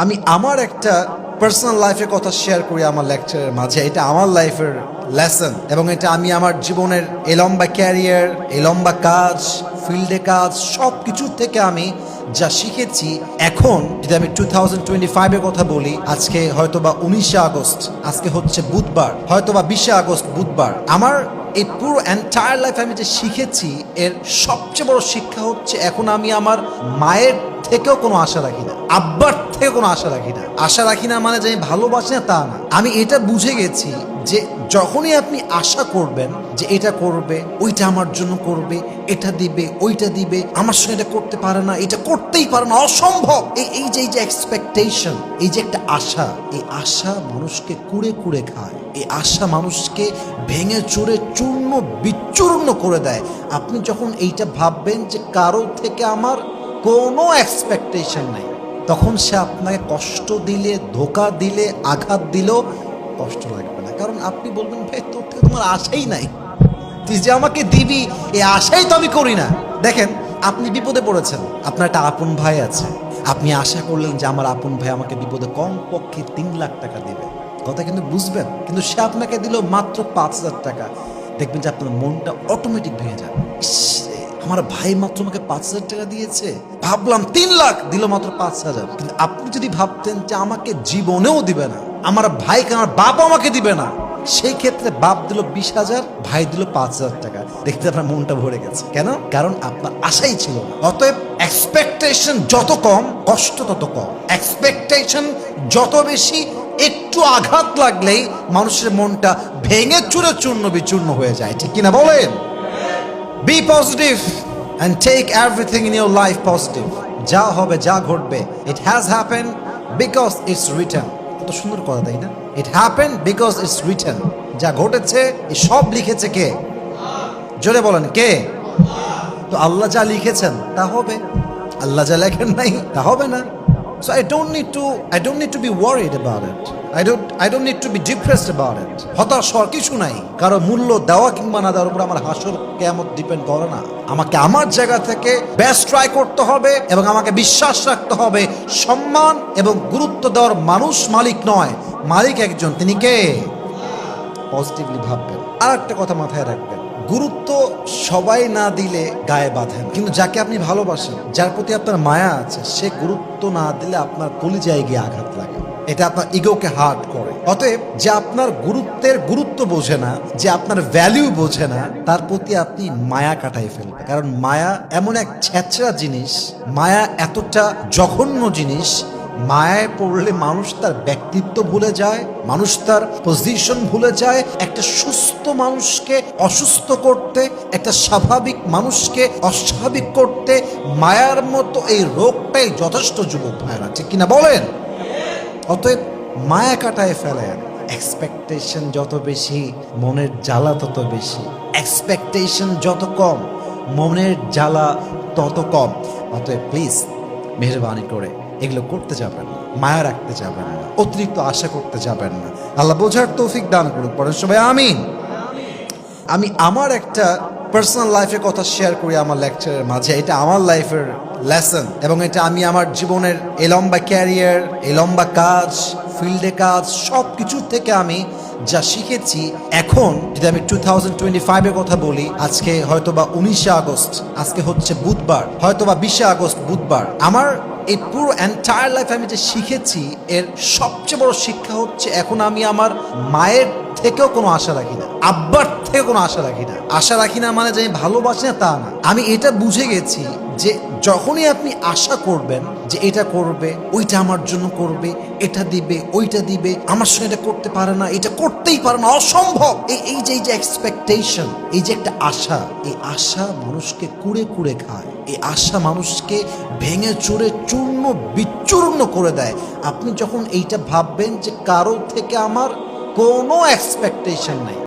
আমি আমার একটা পার্সোনাল লাইফের কথা শেয়ার করি আমার লেকচারের মাঝে। এটা আমার লাইফের লেসন এবং এটা আমি আমার জীবনের এই লম্বা ক্যারিয়ার এই লম্বা কাজ ফিল্ডে কাজ সব কিছু থেকে আমি যা শিখেছি, এখন যদি আমি টু থাউজেন্ড টোয়েন্টি ফাইভের কথা বলি, আজকে হয়তো বা উনিশে আগস্ট, আজকে হচ্ছে বুধবার হয়তো বা বিশে আগস্ট বুধবার। আমার এই পুরো এন্টায়ার লাইফ আমি যে শিখেছি, এর সবচেয়ে বড় শিক্ষা হচ্ছে এখন আমি আমার মায়ের থেকেও কোনো আশা রাখি না। আব্বার থেকে কোনো আশা রাখি না। আশা রাখি না মানে যে আমি ভালোবাসি না, তা না। আমি এটা বুঝে গেছি যে যখনই আপনি আশা করবেন যে এটা করবে, ওইটা আমার জন্য করবে, এটা দিবে, ওইটা দিবে, আমার সঙ্গে এটা করতে পারে না, এটা করতেই পারে না, অসম্ভব। এই এই যে এই যে এক্সপেকটেশন এই যে একটা আশা, এই আশা মানুষকে কুড়ে কুড়ে খায়। এই আশা মানুষকে ভেঙে চুরে চূর্ণ বিচূর্ণ করে দেয়। আপনি যখন এইটা ভাববেন যে কারও থেকে আমার কোনো এক্সপেকটেশন নাই। তখন সে আপনাকে কষ্ট দিলে, ধোকা দিলে, আঘাত দিলেও কষ্ট লাগবে না। কারণ আপনি বলবেন, ভাই, তোর থেকে তোমার আশাই নাই। তুই যে আমাকে দিবি এই আশাই তো আমি করি না। দেখেন, আপনি বিপদে পড়েছেন। আপনার একটা আপন ভাই আছে। আপনি আশা করলেন যে আমার আপন ভাই আমাকে বিপদে কম পক্ষে তিন লাখ টাকা দিবে। কথা কিন্তু বুঝবেন। কিন্তু সে আপনাকে দিল মাত্র পাঁচ হাজার টাকা। দেখবেন যে আপনার মনটা অটোমেটিক ভেঙে যাবে। আমার ভাই মাত্র আমাকে পাঁচ হাজার টাকা দিয়েছে। ভাবলাম তিন লাখ, দিল মাত্র পাঁচ হাজার। কিন্তু আপনি যদি ভাবতেন যে আমাকে জীবনেও দিবে না, আমার ভাইকে, আমার বাপ আমাকে দিবে না, সেই ক্ষেত্রে বাপ দিল বিশ হাজার, ভাই দিল পাঁচ হাজার টাকা। দেখতে আপনার মনটা ভরে গেছে। কেন? কারণ আপনার আশাই ছিল অতএব এক্সপেকটেশন যত কম, কষ্ট তত কম। এক্সপেকটেশন যত বেশি, একটু আঘাত লাগলেই মানুষের মনটা ভেঙে চুরে চূর্ণ বিচূর্ণ হয়ে যায়। ঠিক কিনা বলেন? Be positive and take everything in your life positive যা হবে, যা ঘটবে it has happen because it's return কত সুন্দর কথা, তাই না? It happen because it's return যা ঘটেছে এই সব লিখেছে কে? জোরে বলেন, কে? তো আল্লাহ যা লিখেছেন, তা হবে। আল্লাহ যা লেখেন নাই, তা হবে না। So I don't need to I don't need to be worried about it I don't I don't need to be depressed about it হতাশ হওয়ার কিছু নাই। কারও মূল্য দেওয়া কিংবা না দেওয়ার উপর আমার হাসর কেমন ডিপেন্ড করে না। আমাকে আমার জায়গা থেকে বেস্ট ট্রাই করতে হবে এবং আমাকে বিশ্বাস রাখতে হবে সম্মান এবং গুরুত্ব দেওয়ার মানুষ মালিক নয়। মালিক একজন। তিনি কে? পজিটিভলি ভাববেন। আর একটা কথা মাথায় রাখবেন। গুরুত্ব সবাই না দিলে গায়ে বাঁধেন কিন্তু যাকে আপনি ভালোবাসেন, যার প্রতি আপনার মায়া আছে, সে গুরুত্ব না দিলে আপনার কলিজায় গিয়ে আঘাত লাগে। এটা আপনার ইগোকে হার্ট করে। অতএব যে আপনার গুরুত্বের গুরুত্ব বোঝে না, যে আপনার ভ্যালিউ বোঝে না, তার প্রতি আপনি মায়া কাটাই ফেলবে কারণ মায়া এমন এক ছেঁচড়া জিনিস, মায়া এতটা জঘন্য জিনিস মায়ায় পড়লে মানুষ তার ব্যক্তিত্ব ভুলে যায়, মানুষ তার পজিশন ভুলে যায়। একটা সুস্থ মানুষকে অসুস্থ করতে, একটা স্বাভাবিক মানুষকে অস্বাভাবিক করতে মায়ার মতো এই রোগটাই যথেষ্ট যুবক ভাইরা ঠিক কিনা বলেন? অতএব মায়া কাটায় ফেলেন। এক্সপেকটেশন যত বেশি, মনের জ্বালা তত বেশি। এক্সপেকটেশন যত কম, মনের জ্বালা তত কম। অতএব প্লিজ মেহরবানি করে এগুলো করতে যাবেন না, মায়া রাখতে যাবেন না, অতিরিক্ত আশা করতে যাবেন না। আল্লাহ বোঝার তৌফিক দান করুক পরে সবাই, আমিন। আমি আমার একটা পার্সোনাল লাইফের কথা শেয়ার করি আমার লেকচারের মাঝে, এটা আমার লাইফের লেসন এবং এটা আমি আমার জীবনের এই লম্বা ক্যারিয়ার এই লম্বা কাজ ফিল্ডে কাজ সব কিছু থেকে আমি যা শিখেছি, এখন যদি আমি টু থাউজেন্ড টোয়েন্টি ফাইভের কথা বলি, আজকে হয়তো বা উনিশে আগস্ট, আজকে হচ্ছে বুধবার হয়তো বা বিশে আগস্ট বুধবার, আমার এই পুরো এন্টায়ার লাইফ আমি যে শিখেছি, এর সবচেয়ে বড় শিক্ষা হচ্ছে এখন আমি আমার মায়ের থেকেও কোনো আশা রাখি না। আব্বার থেকে কোনো আশা রাখি না। আশা রাখি না মানে যে আমি ভালোবাসি না তা না। আমি এটা বুঝে গেছি যে যখনই আপনি আশা করবেন যে এটা করবে, ওইটা আমার জন্য করবে, এটা দিবে, ওইটা দিবে, আমার সঙ্গে এটা করতে পারে না, এটা করতেই পারে না, অসম্ভব। এই এই যে এই যে এক্সপেকটেশন এই যে একটা আশা, এই আশা মানুষকে কুড়ে কুড়ে খায়। এই আশা মানুষকে ভেঙে চুরে চূর্ণ, বিচূর্ণ করে দেয়। আপনি যখন এইটা ভাববেন যে কারও থেকে আমার কোনো এক্সপেকটেশন নাই